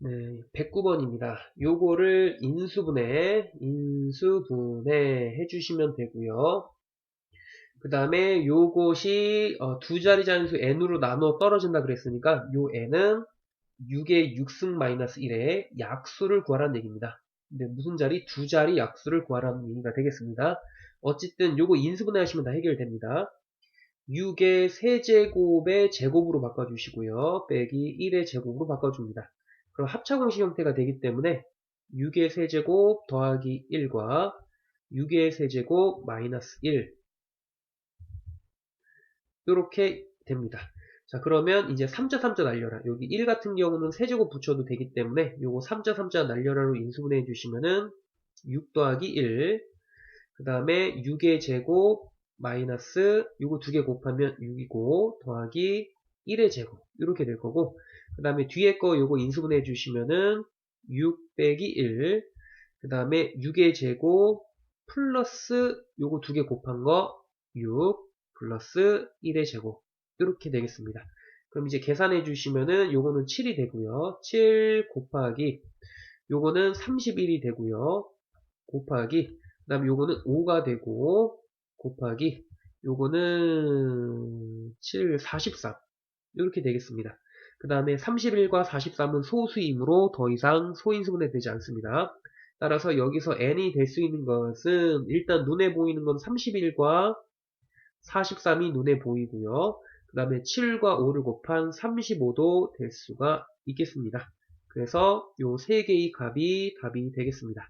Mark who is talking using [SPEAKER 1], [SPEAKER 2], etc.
[SPEAKER 1] 네, 109번입니다. 요거를 인수분해, 인수분해 해주시면 되고요. 그 다음에 요것이 어, 두 자리 잔수 n으로 나눠 떨어진다 그랬으니까 요 n은 6의 6승 마이너스 1의 약수를 구하라는 얘기입니다. 근데 무슨 자리? 두 자리 약수를 구하라는 얘기가 되겠습니다. 어쨌든 요거 인수분해 하시면 다 해결됩니다. 6의 세제곱의 제곱으로 바꿔주시고요. 빼기 1의 제곱으로 바꿔줍니다. 그럼 합차공식 형태가 되기 때문에 6의 세제곱 더하기 1과 6의 세제곱 마이너스 1 이렇게 됩니다. 자 그러면 이제 3자 3자 날려라. 여기 1 같은 경우는 세제곱 붙여도 되기 때문에 요거 3자 3자 날려라로 인수분해 주시면은 6 더하기 1 그 다음에 6의 제곱 마이너스 요거 두 개 곱하면 6이고 더하기 1의 제곱 이렇게 될 거고 그 다음에 뒤에 거 요거 인수분해 주시면은 6 빼기 1 그 다음에 6의 제곱 플러스 요거 두 개 곱한 거 6 플러스 1의 제곱 이렇게 되겠습니다. 그럼 이제 계산해 주시면은 요거는 7이 되고요. 7 곱하기 요거는 31이 되고요. 곱하기 그 다음에 요거는 5가 되고 곱하기 요거는 7, 43 이렇게 되겠습니다. 그 다음에 31과 43은 소수이므로 더 이상 소인수분해 되지 않습니다. 따라서 여기서 n이 될 수 있는 것은 일단 눈에 보이는 건 31과 43이 눈에 보이고요. 그 다음에 7과 5를 곱한 35도 될 수가 있겠습니다. 그래서 요 세 개의 값이 답이 되겠습니다.